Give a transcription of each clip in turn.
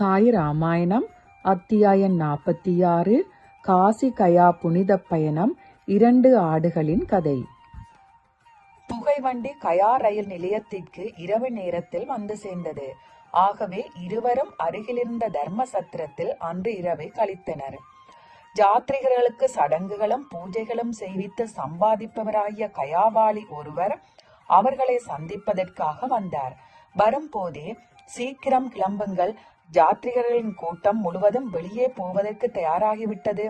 சாய் ராமாயணம் அத்தியாயம் நாற்பத்தி ஆறு காசி கயா புனித பயணம் இரண்டு ஆடுகளின் கதை. புகைவண்டி கயா ரயில் நிலையத்திற்கு இரவு நேரத்தில் வந்து சேர்ந்தது. ஆகவே இருவரும் அருகிலிருந்த தர்ம சத்திரத்தில் அன்று இரவை கழித்தனர். ஜாத்ரிகர்களுக்கு சடங்குகளும் பூஜைகளும் செய்வித்து சம்பாதிப்பவராகிய கயாவாளி ஒருவர் அவர்களை சந்திப்பதற்காக வந்தார். வரும்போதே சீக்கிரம் கிளம்புங்கள். ஜாத்ரிகர்களின் கூட்டம் முழுவதும் வெளியே போவதற்கு தயாராகிவிட்டது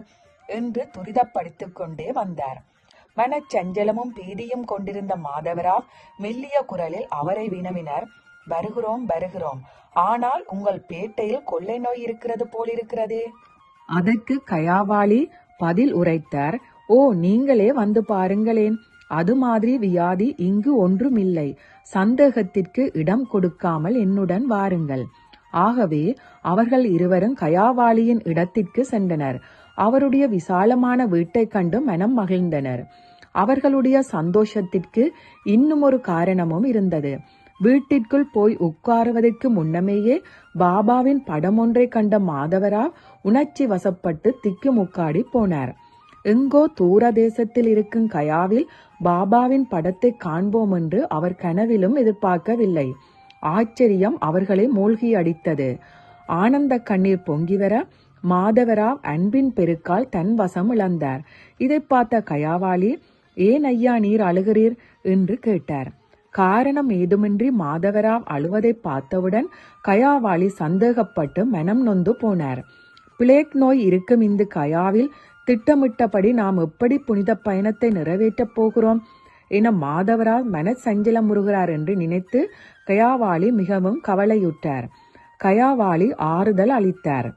என்று துரிதப்படுத்திக் கொண்டே வந்தார். மனச்சஞ்சலமும் பீதியும் கொண்டிருந்த மாதவராவ் மெல்லிய குரலில் அவரை வினவினர். வருகிறோம் வருகிறோம். ஆனால் உங்கள் பேட்டையில் கொள்ளை நோய் இருக்கிறது போலிருக்கிறதே. அதற்கு கயாவாளி பதில் உரைத்தார். ஓ நீங்களே வந்து பாருங்களேன். அது மாதிரி வியாதி இங்கு ஒன்றுமில்லை. சந்தேகத்திற்கு இடம் கொடுக்காமல் என்னுடன் வாருங்கள். ஆகவே அவர்கள் இருவரும் கயாவாளியின் இடத்திற்கு சென்றனர். அவருடைய விசாலமான வீட்டைக் கண்டு மனம் மகிழ்ந்தனர். அவர்களுடைய சந்தோஷத்திற்கு இன்னும் ஒரு காரணமும் இருந்தது. வீட்டிற்குள் போய் உட்காருவதற்கு முன்னமேயே பாபாவின் படம் ஒன்றை கண்ட மாதவராவ் உணர்ச்சி வசப்பட்டு திக்குமுக்காடி போனார். எங்கோ தூர தேசத்தில் இருக்கும் கயாவில் பாபாவின் படத்தை காண்போம் என்று அவர் கனவிலும் எதிர்பார்க்கவில்லை. ஆச்சரியம் அவர்களை மூழ்கி அடித்தது ஆனந்த கண்ணீர் பொங்கிவர மாதவராவ் அன்பின் பெருக்கால் தன் வசம் இழந்தார். இதை பார்த்த கயாவாளி ஏன் ஐயா நீர் அழுகிறீர்? என்று கேட்டார். காரணம் ஏதுமின்றி மாதவராவ் அழுவதை பார்த்தவுடன் கயாவாளி சந்தேகப்பட்டு மனம் நொந்து போனார். பிளேக் நோய் இருக்கும் இந்த கயாவில் திட்டமிட்டபடி நாம் எப்படி புனித பயணத்தை நிறைவேற்றப் போகிறோம்? என மாதவரால் மனசஞ்சலம் முறுகிறார் என்று நினைத்து கயாவாளி மிகவும் கவலையுற்றார். கயாவாளி ஆறுதல் அளித்தார்.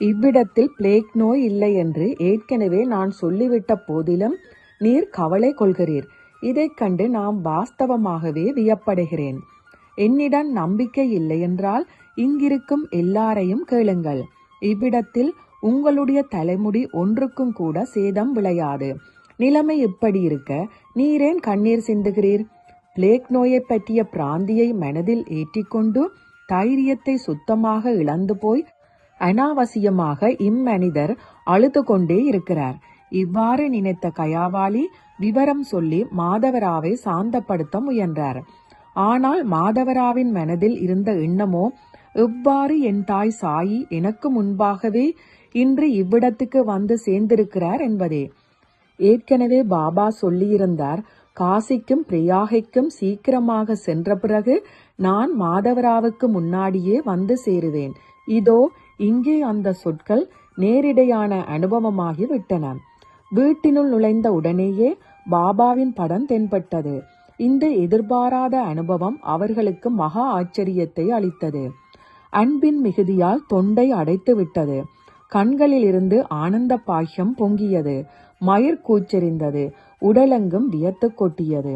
இவ்விடத்தில் பிளேக் நோய் இல்லை என்று ஏற்கனவே நான் சொல்லிவிட்ட போதிலும் நீர் கவலை கொள்கிறீர். இதைக் கண்டு நாம் வாஸ்தவமாகவே வியப்படைகிறேன். என்னிடம் நம்பிக்கை இல்லை என்றால் இங்கிருக்கும் எல்லாரையும் கேளுங்கள். இவ்விடத்தில் உங்களுடைய தலைமுடி ஒன்றுக்கும் கூட சேதம் விளையாது. நிலைமை இப்படி இருக்க நீரேன் கண்ணீர் சிந்துகிறீர்? பிளேக் நோயை பற்றிய பிராந்தியை மனதில் ஏற்றிக்கொண்டு தைரியத்தை சுத்தமாக இழந்து போய் அனாவசியமாக இம்மனிதர் அழுது கொண்டே இருக்கிறார். இவ்வாறு நினைத்த கயாவாளி விவரம் சொல்லி மாதவராவை சாந்தப்படுத்த முயன்றார். ஆனால் மாதவராவின் மனதில் இருந்த எண்ணமோ எவ்வாறு என் தாய் சாயி எனக்கு முன்பாகவே இன்று இவ்விடத்துக்கு வந்து சேர்ந்திருக்கிறார் என்பதே. ஏற்கனவே பாபா சொல்லியிருந்தார் காசிக்கும் பிரியாகைக்கும் சீக்கிரமாக சென்ற பிறகு நான் மாதவராவுக்கு முன்னாடியே வந்து சேருவேன். இதோ இங்கே அந்த சொற்கள் நேரிடையான அனுபவமாகி விட்டன. வீட்டினுள் நுழைந்த உடனேயே பாபாவின் படம் தென்பட்டது. இந்த எதிர்பாராத அனுபவம் அவர்களுக்கு மகா ஆச்சரியத்தை அளித்தது. அன்பின் மிகுதியால் தொண்டை அடைத்து விட்டது கண்களில் இருந்து ஆனந்த பாஷ்யம் பொங்கியது. மயிர் கூச்செறிந்தது. உடலெங்கும் வியத்து கொட்டியது.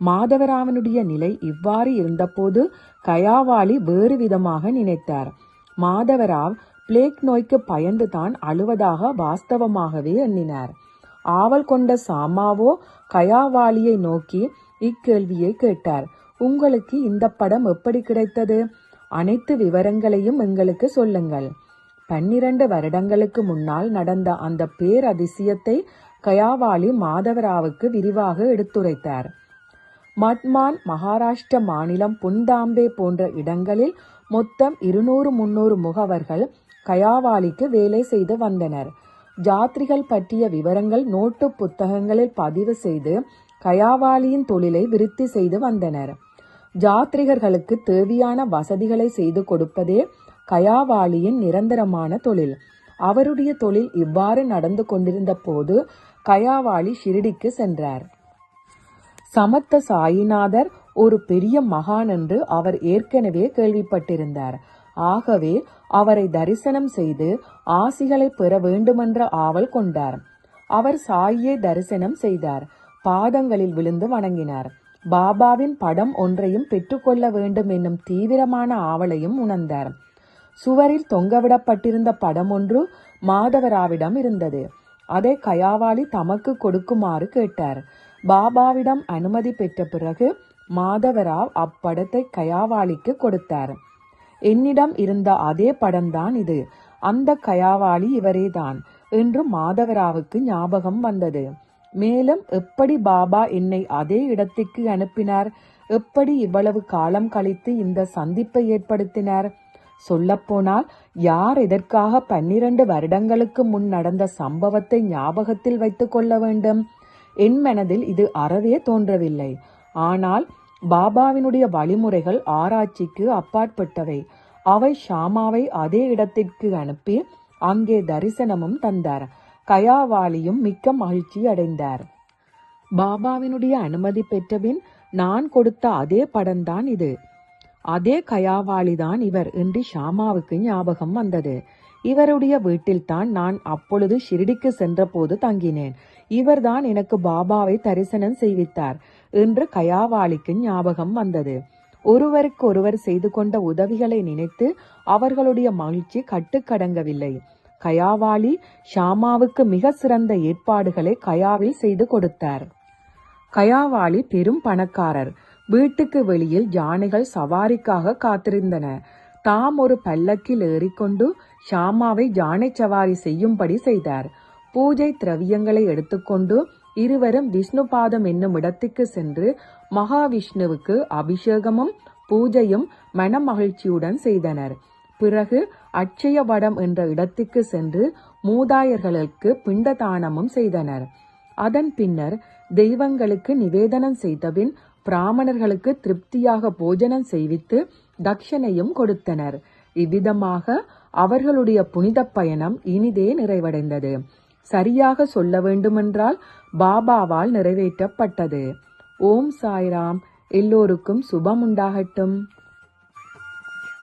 மாதவராமனுடைய நிலை இவ்வாறு இருந்தபோது கயாவாளி வேறு விதமாக நினைத்தார். மாதவராவ் பிளேக் நோய்க்கு பயந்து தான் அழுவதாக வாஸ்தவமாகவே எண்ணினார். ஆவல் கொண்ட சாமாவோ கயாவாளியை நோக்கி இக்கேள்வியை கேட்டார். உங்களுக்கு இந்த படம் எப்படி கிடைத்தது? அனைத்து விவரங்களையும் எங்களுக்கு சொல்லுங்கள். பன்னிரண்டு வருடங்களுக்கு முன்னால் நடந்த அந்த பேரதிசயத்தை கயாவாளி மாதவராவுக்கு விரிவாக எடுத்துரைத்தார். மட்மான் மகாராஷ்டிர மாநிலம் புன்தாம்பே போன்ற இடங்களில் மொத்தம் இருநூறு முன்னூறு முகவர்கள் கயாவாலிக்கு வேலை செய்து வந்தனர். ஜாத்ரிகள் பற்றிய விவரங்கள் நோட்டு புத்தகங்களில் பதிவு செய்து கயாவாலியின் தொழிலை விருத்தி செய்து வந்தனர். ஜாத்ரிகர்களுக்கு தேவையான வசதிகளை செய்து கொடுப்பதே கயாவாளியின் நிரந்தரமான தொழில். அவருடைய தொழில் இவ்வாறு நடந்து கொண்டிருந்த போது கயாவாளி ஷிரடிக்கு சென்றார். சமத்த சாயிநாதர் ஒரு பெரிய மகான் என்று அவர் ஏற்கனவே கேள்விப்பட்டிருந்தார். ஆகவே அவரை தரிசனம் செய்து ஆசிகளை பெற வேண்டுமென்ற ஆவல் கொண்டார். அவர் சாயியை தரிசனம் செய்தார். பாதங்களில் விழுந்து வணங்கினார். பாபாவின் படம் ஒன்றையும் பெற்றுக்கொள்ள வேண்டும் என்னும் தீவிரமான ஆவலையும் உணர்ந்தார். சுவரில் தொங்கவிடப்பட்டிருந்த படம் ஒன்று மாதவராவிடம் இருந்தது. அதை கயாவாளி தமக்கு கொடுக்குமாறு கேட்டார். பாபாவிடம் அனுமதி பெற்ற பிறகு மாதவராவ் அப்படத்தை கயாவாளிக்கு கொடுத்தார். என்னிடம் இருந்த அதே படம்தான் இது. அந்த கயாவாளி இவரேதான் என்று மாதவராவுக்கு ஞாபகம் வந்தது. மேலும் எப்படி பாபா என்னை அதே இடத்திற்கு அனுப்பினார்? எப்படி இவ்வளவு காலம் கழித்து இந்த சந்திப்பை ஏற்படுத்தினார்? சொல்லப்போனால் யார் எதற்காக பன்னிரண்டு வருடங்களுக்கு முன் நடந்த சம்பவத்தை ஞாபகத்தில் வைத்துக் கொள்ள வேண்டும்? என் மனதில் இது அறவே தோன்றவில்லை. ஆனால் பாபாவினுடைய வழிமுறைகள் ஆராய்ச்சிக்கு அப்பாற்பட்டவை. அவை ஷாமாவை அதே இடத்திற்கு அனுப்பி அங்கே தரிசனமும் தந்தார். கயாவாலியும் மிக்க மகிழ்ச்சி அடைந்தார். பாபாவினுடைய அனுமதி பெற்றபின் நான் கொடுத்த அதே படம்தான் இது. அதே கயாவாளிதான் இவர் என்று ஷாமாவுக்கு ஞாபகம் வந்தது. இவருடைய வீட்டில்தான் நான் அப்பொழுது ஷிரடிக்கு சென்றபோது தங்கினேன். இவர்தான் எனக்கு பாபாவை தரிசனம் செய்வித்தார் என்று கயாவாளிக்கு ஞாபகம் வந்தது. ஒருவருக்கு ஒருவர் செய்து கொண்ட உதவிகளை நினைத்து அவர்களுடைய மகிழ்ச்சி கட்டுக்கடங்கவில்லை. கயாவாளி ஷாமாவுக்கு மிக சிறந்த ஏற்பாடுகளை கயாவில் செய்து கொடுத்தார். கயாவாளி பெரும் பணக்காரர். வீட்டுக்கு வெளியில் யானைகள் சவாரிக்காக காத்திருந்தன. தாம் ஒரு பல்லக்கில் ஏறிக்கொண்டு ஷாமாவை யானை சவாரி செய்யும்படி செய்தார். பூஜை திரவியங்களை எடுத்துக்கொண்டு இருவரும் விஷ்ணுபாதம் என்னும் இடத்துக்கு சென்று மகாவிஷ்ணுவுக்கு அபிஷேகமும் பூஜையும் மனமகிழ்ச்சியுடன் செய்தனர். பிறகு அட்சயவடம் என்ற இடத்துக்கு சென்று மூதாயர்களுக்கு பிண்டதானமும் செய்தனர். அதன் பின்னர் தெய்வங்களுக்கு நிவேதனம் செய்தபின் பிராமணர்களுக்கு திருப்தியாக போஜனம் செய்வித்து தட்சணையும் கொடுத்தனர். இவ்விதமாக அவர்களுடைய புனித பயணம் இனிதே நிறைவடைந்தது. சரியாக சொல்ல வேண்டுமென்றால் பாபாவால் நிறைவேற்றப்பட்டது. ஓம் சாய்ராம். எல்லோருக்கும் சுபம் உண்டாகட்டும்